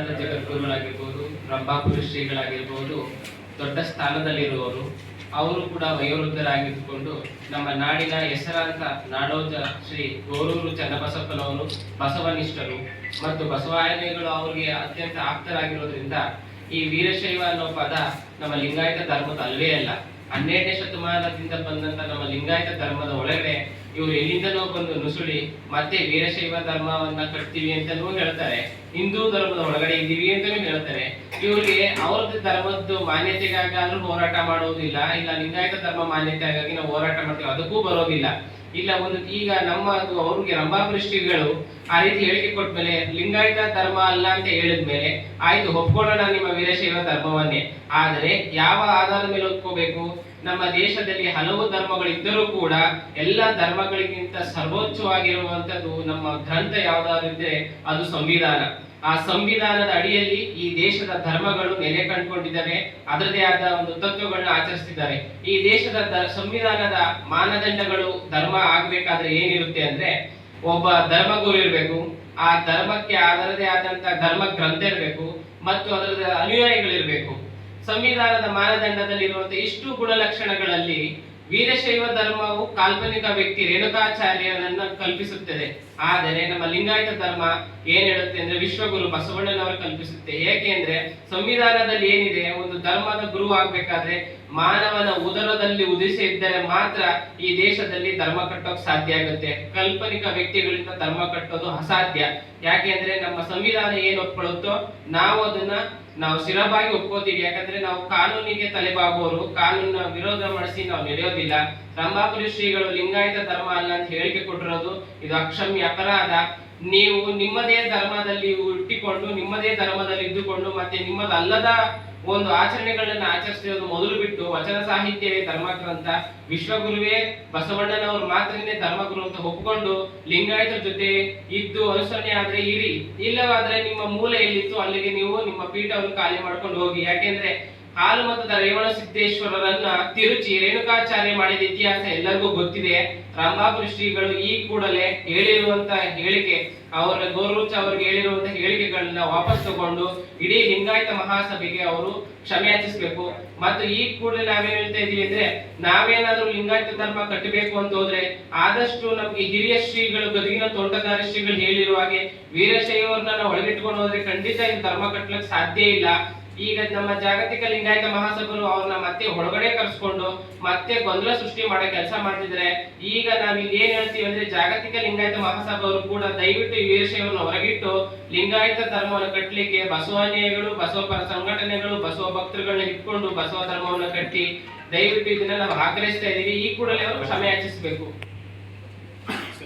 ಸಿದ್ಧರ ಜಗದ್ಗುರುಗಳಾಗಿರ್ಬೋದು, ರಂಭಾಪುರಿ ಶ್ರೀಗಳಾಗಿರ್ಬೋದು, ದೊಡ್ಡ ಸ್ಥಾನದಲ್ಲಿರುವವರು, ಅವರು ಕೂಡ ವಯೋವೃದ್ಧರಾಗಿದ್ದುಕೊಂಡು ನಮ್ಮ ನಾಡಿನ ಹೆಸರಾಂತ ನಾಡೋಜ ಶ್ರೀ ಗೋರೂರು ಚನ್ನಬಸಪ್ಪನವರು, ಬಸವನಿಷ್ಠರು ಮತ್ತು ಬಸವಾಯನೆಗಳು ಅವರಿಗೆ ಅತ್ಯಂತ ಆಪ್ತರಾಗಿರೋದ್ರಿಂದ ಈ ವೀರಶೈವ ಅನ್ನೋ ಪದ ನಮ್ಮ ಲಿಂಗಾಯತ ಧರ್ಮದ ಅಲ್ವೇ ಅಲ್ಲ. ಹನ್ನೆರಡನೇ ಶತಮಾನದಿಂದ ಬಂದಂತ ನಮ್ಮ ಲಿಂಗಾಯತ ಧರ್ಮದ ಒಳಗಡೆ ಇವರು ಎಲ್ಲಿಂದನೋ ಬಂದು ನುಸುಳಿ, ಮತ್ತೆ ವೀರಶೈವ ಧರ್ಮವನ್ನ ಕಟ್ತೀವಿ ಅಂತಲೂ ಹೇಳ್ತಾರೆ. ಹಿಂದೂ ಧರ್ಮದ ಒಳಗಡೆ ಇದ್ದೀವಿ ಅಂತಾನೂ ಹೇಳ್ತಾರೆ. ಇವ್ರಿಗೆ ಅವ್ರದ್ದು ಧರ್ಮದ್ದು ಮಾನ್ಯತೆಗಾಗಾದ್ರೂ ಹೋರಾಟ ಮಾಡೋದಿಲ್ಲ ಇಲ್ಲ ಲಿಂಗಾಯತ ಧರ್ಮ ಮಾನ್ಯತೆಗಾಗಿ ನಾವು ಹೋರಾಟ ಮಾಡ್ತೀವಿ, ಅದಕ್ಕೂ ಬರೋದಿಲ್ಲ. ಇಲ್ಲ ಒಂದು ಈಗ ನಮ್ಮ ಅವ್ರಿಗೆ ರಂಭಾಪೃಷ್ಟಿಗಳು ಆ ರೀತಿ ಹೇಳಿಕೆ ಕೊಟ್ಮೇಲೆ ಲಿಂಗಾಯತ ಧರ್ಮ ಅಲ್ಲ ಅಂತ ಹೇಳಿದ್ಮೇಲೆ ಆಯ್ತು, ಒಪ್ಕೊಳ್ಳೋಣ ನಿಮ್ಮ ವೀರಶೈವ ಧರ್ಮವನ್ನೇ. ಆದರೆ ಯಾವ ಆಧಾರದ ಮೇಲೆ ಒಪ್ಕೋಬೇಕು? ನಮ್ಮ ದೇಶದಲ್ಲಿ ಹಲವು ಧರ್ಮಗಳಿದ್ದರೂ ಕೂಡ ಎಲ್ಲ ಧರ್ಮಗಳಿಗಿಂತ ಸರ್ವೋಚ್ಚವಾಗಿರುವಂತದ್ದು ನಮ್ಮ ಗ್ರಂಥ ಯಾವ್ದಾದ್ರೆ ಅದು ಸಂವಿಧಾನ. ಆ ಸಂವಿಧಾನದ ಅಡಿಯಲ್ಲಿ ಈ ದೇಶದ ಧರ್ಮಗಳು ನೆಲೆ ಕಂಡುಕೊಂಡಿದ್ದಾವೆ. ಅದರದೇ ಆದ ಒಂದು ತತ್ವಗಳನ್ನ ಆಚರಿಸ್ತಿದ್ದಾರೆ. ಈ ದೇಶದ ಸಂವಿಧಾನದ ಮಾನದಂಡಗಳು ಧರ್ಮ ಆಗ್ಬೇಕಾದ್ರೆ ಏನಿರುತ್ತೆ ಅಂದ್ರೆ ಒಬ್ಬ ಧರ್ಮಗುರು ಇರಬೇಕು. ಆ ಧರ್ಮಕ್ಕೆ ಅದರದೇ ಆದಂತ ಧರ್ಮ ಗ್ರಂಥ ಇರಬೇಕು. ಮತ್ತು ಅದರ ಅನುಯಾಯಿಗಳಿರ್ಬೇಕು. ಸಂವಿಧಾನದ ಮಾನದಂಡದಲ್ಲಿ ಇರುವಂತಹ ಇಷ್ಟು ಗುಣಲಕ್ಷಣಗಳಲ್ಲಿ ವೀರಶೈವ ಧರ್ಮವು ಕಾಲ್ಪನಿಕ ವ್ಯಕ್ತಿ ರೇಣುಕಾಚಾರ್ಯರನ್ನು ಕಲ್ಪಿಸುತ್ತದೆ. ಆದರೆ ನಮ್ಮ ಲಿಂಗಾಯತ ಧರ್ಮ ಏನ್ ಹೇಳುತ್ತೆ ಅಂದ್ರೆ ವಿಶ್ವಗುರು ಬಸವಣ್ಣನವರು ಕಲ್ಪಿಸುತ್ತೆ. ಏಕೆಂದ್ರೆ ಸಂವಿಧಾನದಲ್ಲಿ ಏನಿದೆ, ಒಂದು ಧರ್ಮದ ಗುರು ಆಗ್ಬೇಕಾದ್ರೆ ಮಾನವನ ಉದರದಲ್ಲಿ ಉದಿಸಿ ಇದ್ದರೆ ಮಾತ್ರ ಈ ದೇಶದಲ್ಲಿ ಧರ್ಮ ಕಟ್ಟೋಕ್ ಸಾಧ್ಯ ಆಗುತ್ತೆ. ಕಾಲ್ಪನಿಕ ವ್ಯಕ್ತಿಗಳಿಂದ ಧರ್ಮ ಕಟ್ಟೋದು ಅಸಾಧ್ಯ. ಯಾಕೆಂದ್ರೆ ನಮ್ಮ ಸಂವಿಧಾನ ಏನ್ ಒಪ್ಕೊಳ್ಳುತ್ತೋ, ನಾವು ಅದನ್ನ, ನಾವು ಸ್ಥಿರವಾಗಿ ಒಪ್ಕೋತೀವಿ. ಯಾಕಂದ್ರೆ ನಾವು ಕಾನೂನಿಗೆ ತಲೆಬಾಗುವವರು ಕಾನೂನ ವಿರೋಧ ಮಾಡಿಸಿ ನಾವು ನಡೆಯೋದಿಲ್ಲ. ರಂಭಾಪುರಿ ಶ್ರೀಗಳು ಲಿಂಗಾಯತ ಧರ್ಮ ಅಲ್ಲ ಅಂತ ಹೇಳಿಕೆ ಕೊಟ್ಟಿರೋದು, ಇದು ಅಕ್ಷಮ್ಯ. ಅಪರಾಧ ನೀವು ನಿಮ್ಮದೇ ಧರ್ಮದಲ್ಲಿ ಹುಟ್ಟಿಕೊಂಡು, ನಿಮ್ಮದೇ ಧರ್ಮದಲ್ಲಿ ಇದ್ದುಕೊಂಡು ಮತ್ತೆ ನಿಮ್ಮದಲ್ಲದ ಒಂದು ಆಚರಣೆಗಳನ್ನ ಆಚರಿಸಿರೋದು ಮೊದಲು ಬಿಟ್ಟು ವಚನ ಸಾಹಿತ್ಯವೇ ಧರ್ಮಗ್ರಂಥ. ವಿಶ್ವಗುರುವೇ ಬಸವಣ್ಣನವರು ಮಾತ್ರನೇ ಧರ್ಮಗುರು ಅಂತ ಒಪ್ಕೊಂಡು ಲಿಂಗಾಯತರ ಜೊತೆ ಇದ್ದು ಅನುಸರಣೆ ಆದ್ರೆ ಇರಿ. ಇಲ್ಲವಾದ್ರೆ ನಿಮ್ಮ ಮೂಲ ಎಲ್ಲಿತ್ತು ಅಲ್ಲಿಗೆ ನೀವು ನಿಮ್ಮ ಪೀಠವನ್ನು ಖಾಲಿ ಮಾಡ್ಕೊಂಡು ಹೋಗಿ. ಯಾಕೆಂದ್ರೆ ಹಾಲು ಮತದ ರೇವಣ ಸಿದ್ದೇಶ್ವರರನ್ನ ತಿರುಚಿ ರೇಣುಕಾಚಾರ್ಯ ಮಾಡಿದ ಇತಿಹಾಸ ಎಲ್ಲರಿಗೂ ಗೊತ್ತಿದೆ. ರಂಭಾಪುರಿ ಶ್ರೀಗಳು ಈ ಕೂಡಲೇ ಹೇಳಿರುವಂತ ಹೇಳಿಕೆ, ಅವರ ಗೌರವಚ ಅವರಿಗೆ ಹೇಳಿರುವಂತ ಹೇಳಿಕೆಗಳನ್ನ ವಾಪಸ್ ತಗೊಂಡು ಇಡೀ ಲಿಂಗಾಯತ ಮಹಾಸಭೆಗೆ ಅವರು ಕ್ಷಮೆಯಾಚಿಸಬೇಕು ಮತ್ತು ಈ ಕೂಡಲೇ ನಾವೇನ್ ಹೇಳ್ತಾ ಇದೀವಿ ಅಂದ್ರೆ, ನಾವೇನಾದ್ರೂ ಲಿಂಗಾಯತ ಧರ್ಮ ಕಟ್ಟಬೇಕು ಅಂತ ಹೋದ್ರೆ, ಆದಷ್ಟು ನಮ್ಗೆ ಹಿರಿಯ ಶ್ರೀಗಳು, ಗದಗಿನ ತೋಟಗಾರ ಶ್ರೀಗಳು ಹೇಳಿರುವ ಹಾಗೆ ವೀರಶೈವರನ್ನ ನಾವು ಒಳಗಿಟ್ಕೊಂಡು ಹೋದ್ರೆ ಖಂಡಿತ ಈ ಧರ್ಮ ಕಟ್ಟಲಿಕ್ಕೆ ಸಾಧ್ಯ ಇಲ್ಲ. ಈಗ ನಮ್ಮ ಜಾಗತಿಕ ಲಿಂಗಾಯತ ಮಹಾಸಭರು ಅವ್ರನ್ನ ಮತ್ತೆ ಒಳಗಡೆ ಕರೆಸ್ಕೊಂಡು ಮತ್ತೆ ಗೊಂದಲ ಸೃಷ್ಟಿ ಮಾಡೋ ಕೆಲಸ ಮಾಡ್ತಿದ್ರೆ. ಈಗ ನಾವು ಇಲ್ಲಿ ಏನ್ ಹೇಳ್ತೀವಿ ಅಂದ್ರೆ ಜಾಗತಿಕ ಲಿಂಗಾಯತ ಮಹಾಸಭವರು ಕೂಡ ದಯವಿಟ್ಟು ಈ ವಿಷಯವನ್ನು ಹೊರಗಿಟ್ಟು ಲಿಂಗಾಯತ ಧರ್ಮವನ್ನು ಕಟ್ಟಲಿಕ್ಕೆ ಅನ್ಯಾಯಗಳು, ಬಸವ ಪರ ಸಂಘಟನೆಗಳು, ಬಸವ ಭಕ್ತರುಗಳನ್ನ ಇಟ್ಕೊಂಡು ಬಸವ ಧರ್ಮವನ್ನ ಕಟ್ಟಿ ದಯವಿಟ್ಟು ಇದನ್ನ ನಾವು ಆಗ್ರಹಿಸ್ತಾ ಇದೀವಿ ಈ ಕೂಡಲೇ ಅವರು ಕ್ಷಮೆ ಯಾಚಿಸಬೇಕು.